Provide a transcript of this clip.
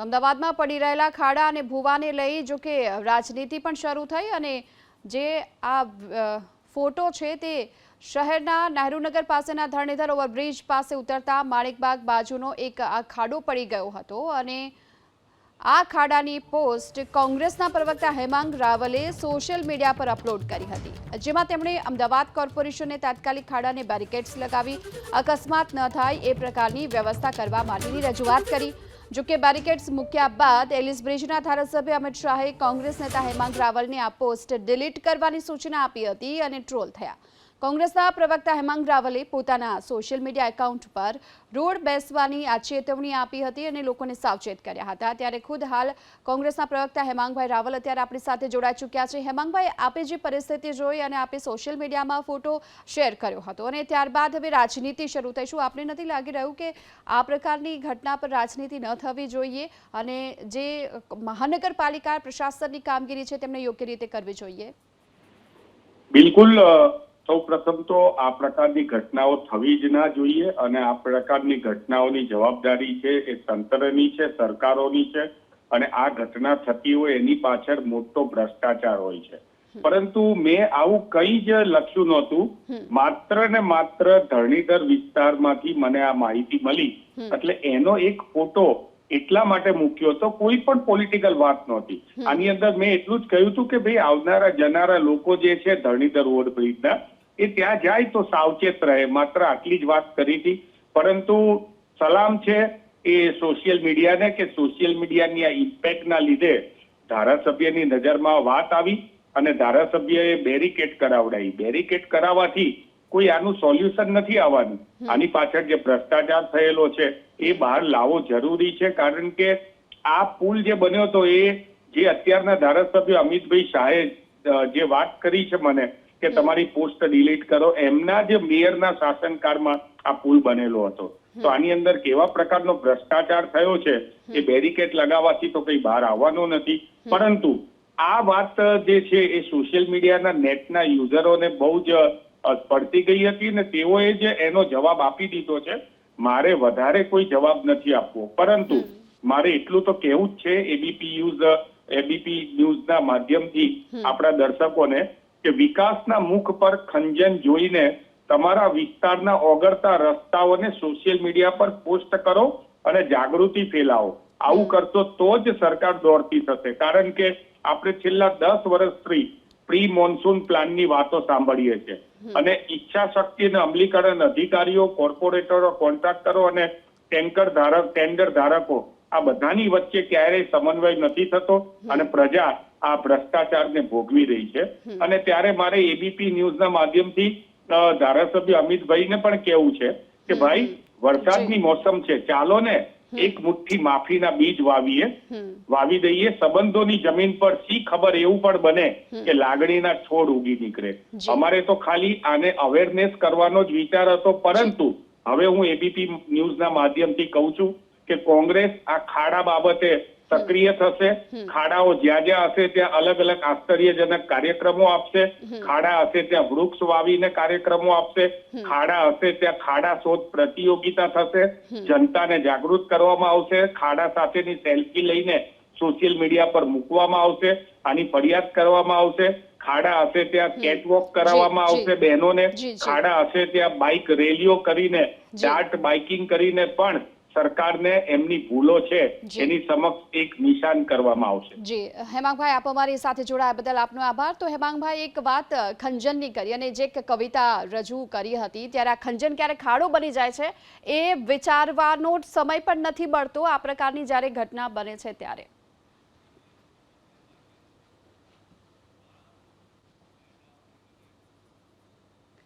તો અમદાવાદમાં પડી રહેલા ખાડા અને ભૂવાને લઈ જો કે રાજનીતિ પણ શરૂ થઈ અને જે આ ફોટો છે તે શહેરના નહેરુનગર પાસેના ધરણીધર ઓવરબ્રિજ પાસે ઉતરતા માણેકબાગ બાજુનો એક આ ખાડો પડી ગયો હતો અને આ ખાડાની પોસ્ટ કોંગ્રેસના પ્રવક્તા હેમાંગ રાવલે સોશિયલ મીડિયા પર અપલોડ કરી હતી. જેમાં તેમણે અમદાવાદ કોર્પોરેશને તાત્કાલિક ખાડાને બેરિકેડ્સ લગાવી, અકસ્માત ન થાય એ પ્રકારની વ્યવસ્થા કરવા માટેની રજૂઆત કરી જો કે બેરિકેડ્સ મૂક્યા બાદ એલિસ બ્રિજના ધારાસભ્ય અમિત શાહે કોંગ્રેસ નેતા હેમાંગ રાવલને આ પોસ્ટ ડિલીટ કરવાની સૂચના આપી હતી અને ટ્રોલ થયા. કોંગ્રેસના પ્રવક્તા હેમાંગ રાવલે પોતાના સોશિયલ મીડિયા એકાઉન્ટ પર રોડ બેસવાની આ ચેતવણી આપી હતી અને લોકોને સાવચેત કર્યા હતા. ત્યારે ખુદ હાલ કોંગ્રેસના પ્રવક્તા હેમાંગભાઈ રાવલ અત્યારે આપણી સાથે જોડાઈ ચૂક્યા છે. હેમાંગભાઈ આપે જે પરિસ્થિતિ જોઈ અને આપે સોશિયલ મીડિયામાં ફોટો શેર કર્યો હતો અને ત્યારબાદ હવે રાજનીતિ શરૂ થઈ શું આપને નથી લાગી રહ્યું કે આ પ્રકારની ઘટના પર રાજનીતિ ન થવી જોઈએ અને જે મહાનગરપાલિકા પ્રશાસનની કામગીરી છે, તેમને યોગ્ય રીતે કરવી જોઈએ? બિલકુલ સૌ પ્રથમ તો આ પ્રકારની ઘટનાઓ થવી જ ના જોઈએ અને આ પ્રકારની ઘટનાઓની જવાબદારી છે એ તંત્રની છે સરકારોની છે અને આ ઘટના થતી હોય એની પાછળ મોટો ભ્રષ્ટાચાર હોય છે. પરંતુ મેં આવું કઈ જ લખ્યું નહોતું. માત્ર ને માત્ર ધરણીધર વિસ્તારમાંથી મને આ માહિતી મળી. એટલે એનો એક ફોટો એટલા માટે મૂક્યો તો કોઈ પણ પોલિટિકલ વાત નહોતી. આની અંદર મેં એટલું જ કહ્યું હતું કે ભાઈ આવનારા જનારા લોકો જે છે ધરણીધર રોડ બ્રિજના એ ત્યાં જાય તો સાવચેત રહે. માત્ર આટલી જ વાત કરી હતી. પરંતુ સલામ છે એ સોશિયલ મીડિયાને કે સોશિયલ મીડિયાની આ ઇમ્પેક્ટના લીધે ધારાસભ્યની નજરમાં વાત આવી અને ધારાસભ્યએ બેરિકેડ કરાવડાવી. બેરિકેડ કરાવવાથી કોઈ આનું સોલ્યુશન નથી આવવાનું. આની પાછળ જે ભ્રષ્ટાચાર થયેલો છે એ બહાર લાવવો જરૂરી છે. કારણ કે આ પુલ જે બન્યો હતો એ જે અત્યારના ધારાસભ્ય અમિતભાઈ શાહે જે વાત કરી છે મને કે તમારી પોસ્ટ ડિલીટ કરો. એમના જે મેયરના શાસનકાળમાં આ પુલ બનેલો હતો. તો આની અંદર કેવા પ્રકારનો ભ્રષ્ટાચાર થયો છે એ બેરિકેડ લગાવવાથી તો કઈ બહાર આવવાનું નથી. પરંતુ આ વાત જે છે એ સોશિયલ મીડિયાના નેટના યુઝરોને બહુ જ પડતી ગઈ હતી ને તેઓએ જે એનો જવાબ આપી દીધો છે. મારે વધારે કોઈ જવાબ નથી આપવો. પરંતુ મારે એટલું તો કહેવું જ છે એબીપી ન્યૂઝ એબીપી ન્યૂઝના માધ્યમથી આપણા દર્શકોને કે વિકાસના મુખ પર ખંજન જોઈને તમારા વિસ્તારના ઓગળતા રસ્તાઓને સોશિયલ મીડિયા પર પોસ્ટ કરો અને જાગૃતિ ફેલાવો. આવું કરશો તો જ સરકાર દોડતી થશે. કારણ કે આપણે છેલ્લા દસ વર્ષથી પ્રી મોન્સૂન પ્લાનની વાતો સાંભળીએ છીએ. અને ઈચ્છા શક્તિ અને અમલીકરણ અધિકારીઓ કોર્પોરેટરો કોન્ટ્રાક્ટરો અને ટેન્કર ધારક ટેન્ડર ધારકો આ બધાની વચ્ચે ક્યારેય સમન્વય નથી થતો અને પ્રજા આ ભ્રષ્ટાચારને ભોગવી રહી છે. અને ત્યારે મારે એબીપી ન્યૂઝના માધ્યમથી ધારાસભ્ય અમિતભાઈને પણ કહેવું છે કે ભાઈ વરસાદની મોસમ છે. ચાલો ને એક મુઠ્ઠી માફીના બીજ વાવીએ. વાવી દઈએ. સંબંધોની જમીન પર સી ખબર એવું પણ બને કે લાગણીના છોડ ઉગી નીકળે. અમારે તો ખાલી આને અવેરનેસ કરવાનો જ વિચાર હતો. પરંતુ હવે હું એબીપી ન્યૂઝના માધ્યમથી કહું છું કે કોંગ્રેસ આ ખાડા બાબતે સક્રિય થશે. ખાડાઓ જ્યાં જ્યાં હશે ત્યાં અલગ અલગ આશ્ચર્યજનક કાર્યક્રમો આપશે. ખાડા હશે ત્યાં વૃક્ષ વાવીને કાર્યક્રમો આપશે. ખાડા હશે ત્યાં ખાડા શોધ પ્રતિયોગિતા થશે. જનતાને જાગૃત કરવામાં આવશે. ખાડા સાથેની સેલ્ફી લઈને સોશિયલ મીડિયા પર મૂકવામાં આવશે. આની ફરિયાદ કરવામાં આવશે. ખાડા હશે ત્યાં કેટવોક કરાવવામાં આવશે બહેનોને. ખાડા હશે ત્યાં બાઇક રેલીઓ કરીને ડાર્ટ બાઇકિંગ કરીને પણ સરકારને એમની ભૂલો છે એની સમક્ષ એક નિશાન કરવામાં આવશે. જી. હેમાંગભાઈ આપ અમારી સાથે જોડાયા બદલ આપનો આભાર. તો હેમાંગભાઈ એક વાત ખંજનની કરી અને જે કવિતા રજૂ કરી હતી ત્યારે આ ખંજન ક્યારે ખાડો બની જાય છે એ વિચારવાનો સમય પણ નથી મળતો આ પ્રકારની જ્યારે ઘટના બને છે ત્યારે.